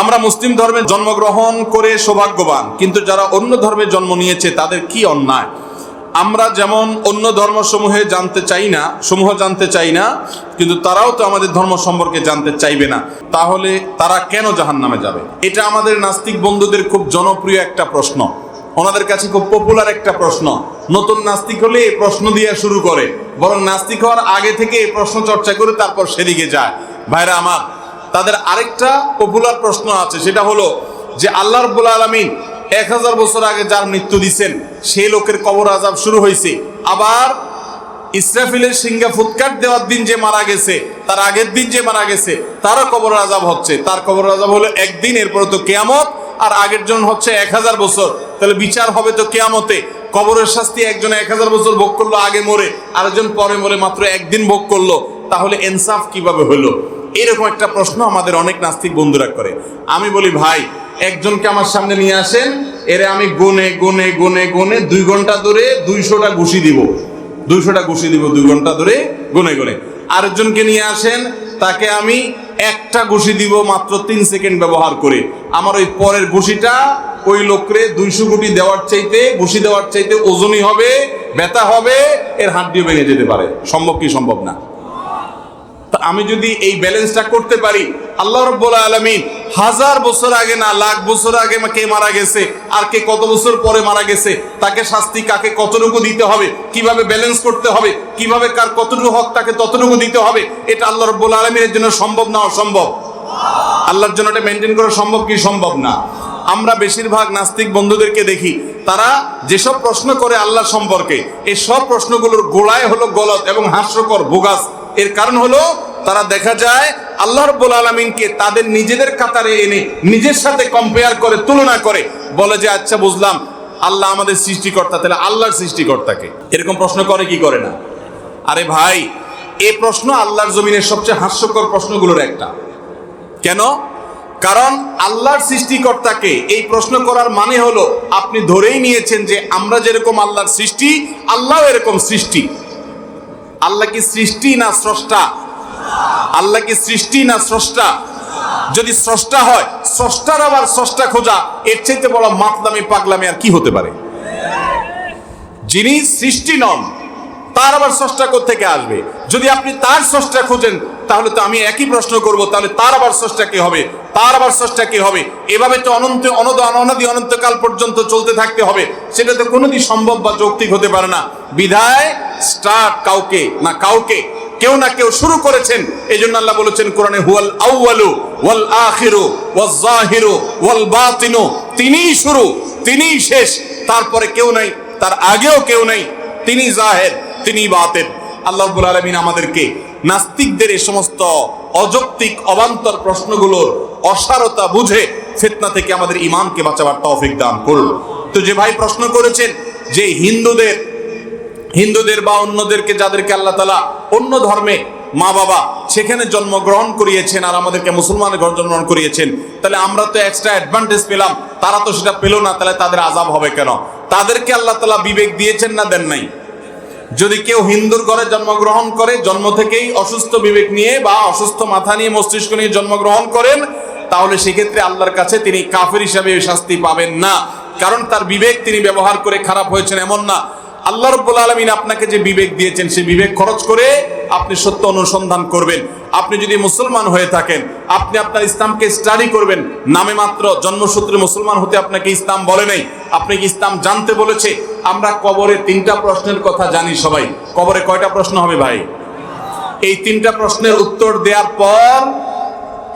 আমরা মুসলিম ধর্মে জন্মগ্রহণ করে সৌভাগ্যবান, কিন্তু যারা অন্য ধর্মে জন্ম নিয়েছে, তাদের কি অন্যায়? আমরা যেমন অন্য ধর্মসমূহে জানতে চাই না, সমূহ জানতে চাই না, কিন্তু তারাও তো আমাদের ধর্ম সম্পর্কে জানতে চাইবে না, তাহলে তারা কেন জাহান নামে যাবে? এটা আমাদের নাস্তিক বন্ধুদের খুব জনপ্রিয় একটা প্রশ্ন। ওনাদের কাছে খুব পপুলার একটা প্রশ্ন। নতুন নাস্তিক হলে এই প্রশ্ন দিয়ে শুরু করে, বরং নাস্তিক হওয়ার আগে থেকে এই প্রশ্ন চর্চা করে তারপর সেদিকে যায়। ভাইরা আমার তাদের আরেকটা পপুলার প্রশ্ন আছে, সেটা হলো যে আল্লাহ রব্বুল আলমিন এক হাজার বছর আগে যার মৃত্যু দিচ্ছেন সেই লোকের কবর আজাব শুরু হয়েছে। আবার ইসরাফিলের সিংহা ফুৎকার দেওয়ার দিন যে মারা গেছে, তার আগের দিন যে মারা গেছে, তারও কবর আজাব হচ্ছে। তার কবর আজাব হলো একদিন, এরপর তো কেয়ামত, আর আগের জন হচ্ছে এক হাজার বছর। তাহলে বিচার হবে তো কেয়ামতে। কবরের শাস্তি একজন এক হাজার বছর ভোগ করল, আগে মরে, আরেকজন পরে মরে মাত্র একদিন ভোগ করল। তাহলে ইনসাফ কীভাবে হলো? এরকম একটা প্রশ্ন আমাদের অনেক নাস্তিক বন্ধুরা করে। আমি বলি, ভাই, একজনকে আমার সামনে নিয়ে আসেন, এরে আমি গুনে গুনে গুনে গুনে দুই ঘণ্টা ধরে দুইশোটা ঘুষি দিব। দুইশোটা ঘুষি দিব দুই ঘণ্টা ধরে গুনে গুনে। আরেকজনকে নিয়ে আসেন, তাকে আমি একটা ঘুষি দিব মাত্র তিন সেকেন্ড ব্যবহার করে। আমার ওই পরের ঘুষিটা ওই লোকরে দুইশো কোটি দেওয়ার চাইতে, ঘুষি দেওয়ার চাইতে ওজনই হবে, ব্যথা হবে, এর হাড্ডিও ভেঙে যেতে পারে। সম্ভব কি সম্ভব না? আমি যদি এই ব্যালেন্সটা করতে পারি, আল্লাহ রব্বুল আলমিন হাজার বছর আগে না লাখ বছর আগে কে মারা গেছে, আর কে কত বছর পরে মারা গেছে, তাকে শাস্তি কাকে কতটুকু দিতে হবে, কীভাবে ব্যালেন্স করতে হবে, কীভাবে কার কতটুকু হক তাকে ততটুকু দিতে হবে, এটা আল্লাহ রব্বুল আলমিনের জন্য সম্ভব না অসম্ভব? আল্লাহর জন্য এটা মেনটেন করা সম্ভব কি সম্ভব না? আমরা বেশিরভাগ নাস্তিক বন্ধুদেরকে দেখি, তারা যেসব প্রশ্ন করে আল্লাহ সম্পর্কে এই সব প্রশ্নগুলোর গোড়ায় হলো গলত এবং হাস্যকর, বোগাস। এর কারণ হলো তারা দেখা যায় আল্লাহ রব্বুল আলমিনকে তাদের নিজেদের কাতারে এনে নিজের সাথে কম্পেয়ার করে, তুলনা করে। বলে যে আচ্ছা বুঝলাম। আল্লাহ আমাদের সৃষ্টিকর্তা, তাহলে আল্লাহর সৃষ্টিকর্তাকে। এরকম প্রশ্ন করে, কি করে না? আরে ভাই, এ প্রশ্ন আল্লাহর জমিনের সবচেয়ে হাস্যকর প্রশ্নগুলোর একটা। কেন? কারণ আল্লাহর সৃষ্টিকর্তাকে এই প্রশ্ন করার মানে হলো, আপনি ধরেই নিয়েছেন যে, আমরা যেরকম আল্লাহর সৃষ্টি, আল্লাহ এরকম সৃষ্টি। আল্লাহ কি সৃষ্টি না স্রষ্টা? আল্লাহ কি সৃষ্টি না স্রষ্টা? যদি স্রষ্টা হয়, স্রষ্টার আবার স্রষ্টা খোঁজা, এর চাইতে বড় মাতলামি, পাগলামি আর কি হতে পারে? যিনি সৃষ্টি নন, তার আবার স্রষ্টা থেকে আসবে? যদি আপনি তার স্রষ্টা খোঁজেন, তাহলে তো আমি একই প্রশ্ন করব, তাহলে তার আবার স্রষ্টা কি হবে? তার আবার স্রষ্টা কি হবে? এভাবে তো অনন্ত, অনদ, অনদি, অনন্তকাল পর্যন্ত চলতে থাকতে হবে। সেটা তো কোনোদিন সম্ভব বা যৌক্তিক হতে পারে না। বিধায় স্টার্ট কাউকে, না কাউকে। কেউ না কেউ শুরু করেছেন। এই জন্য আল্লাহ বলেছেন কোরআনে, হুয়াল আউয়ালু ওয়াল আখিরু ওয়াল জাহিরু ওয়াল বাতিনু। তিনিই শুরু, তিনিই শেষ। তারপরে কেউ নাই, তার আগেও কেউ নাই। তিনি জাহের, তিনি বাতেন আল্লাহ রাব্বুল আলামিন আমাদেরকে নাস্তিকদের এই সমস্ত অযৌক্তিক, অবান্তর প্রশ্নগুলোর অসারতা বুঝে ফিতনা থেকে আমাদের ইমানকে বাঁচাবার তৌফিক দান করুন। তো যে ভাই প্রশ্ন করেছেন যে হিন্দুদের হিন্দুদের বা অন্যদেরকে যাদেরকে আল্লাহ তালা অন্য ধর্মে মা বাবা সেখানে জন্মগ্রহণ করিয়েছেন আর আমাদেরকে মুসলমানের ঘর জন্মগ্রহণ করিয়েছেন, তাহলে আমরা তো এক্সট্রা অ্যাডভান্টেজ পেলাম, তারা তো সেটা পেল না, তাহলে তাদের আজাব হবে কেন? তাদেরকে আল্লাহ তালা বিবেক দিয়েছেন না দেন নাই? যদি কেউ হিন্দুর ঘরে জন্মগ্রহণ করে, জন্ম থেকেই অসুস্থ বিবেক নিয়ে বা অসুস্থ মাথা নিয়ে মস্তিষ্ক নিয়ে জন্মগ্রহণ করেন, তাহলে সেক্ষেত্রে আল্লাহর কাছে তিনি কাফের হিসাবে শাস্তি পাবেন না। কারণ তার বিবেক তিনি ব্যবহার করে খারাপ হয়েছেন এমন না আল্লাহ রব্বুল আলমিন আপনাকে যে বিবেক দিয়েছেন, সেই বিবেক খরচ করে আপনি সত্য অনুসন্ধান করবেন। আপনি যদি মুসলমান হয়ে থাকেন, আপনি আপনার ইসলামকে স্টাডি করবেন, নামে মাত্র জন্মসূত্রে মুসলমান হতে আপনাকে ইসলাম বলে নাই। আপনি কি ইসলাম জানতে বলেছে? আমরা কবরে তিনটা প্রশ্নের কথা জানি সবাই। কবরে কয়টা প্রশ্ন হবে ভাই? এই তিনটা প্রশ্নের উত্তর দেওয়ার পর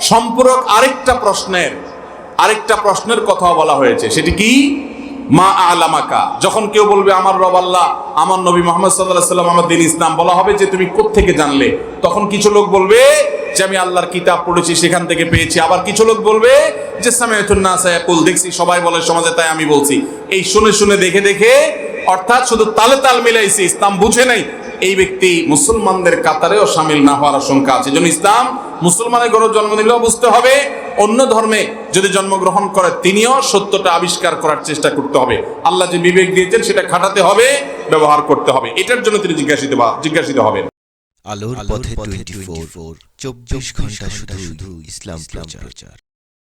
সম্পূরক আরেকটা প্রশ্নের আরেকটা প্রশ্নের কথা বলা হয়েছে। সেটি কি? মা আলামাকা। যখন কেউ বলবে, আমার রব আল্লাহ, আমার নবী মোহাম্মদ সাল্লাহ সাল্লাম আমার দিন ইসলাম। বলা হবে যে, তুমি থেকে জানলে? তখন কিছু লোক বলবে যে, আমি আল্লাহর কিতাব পড়েছি, সেখান থেকে পেয়েছি। আবার কিছু লোক বলবে যে সামেতুন্না সায়াকুল দেখছি সবাই বলে, সমাজে তাই আমি বলছি। এই শুনে শুনে দেখে দেখে, অর্থাৎ শুধু তালে তাল মিলাইছে, ইসলাম বুঝে নাই। এই ব্যক্তি মুসলমানদের কাতারেও সামিল না হওয়ার আশঙ্কা আছে। যেন ইসলাম মুসলমানের ঘরে জন্ম নিলেও বুঝতে হবে অন্য ধর্মে যদি জন্মগ্রহণ করে তিনিও সত্যটা আবিষ্কার করার চেষ্টা করতে হবে। আল্লাহ যে বিবেক দিয়েছেন সেটা খাটাতে হবে ব্যবহার করতে হবে। এটার জন্য তিনি জিজ্ঞাসিত বা জিজ্ঞাসিত হবেন। আলোর পথে টোয়েন্টি ফোর চব্বিশ ঘণ্টা শুধু ইসলাম প্রচার।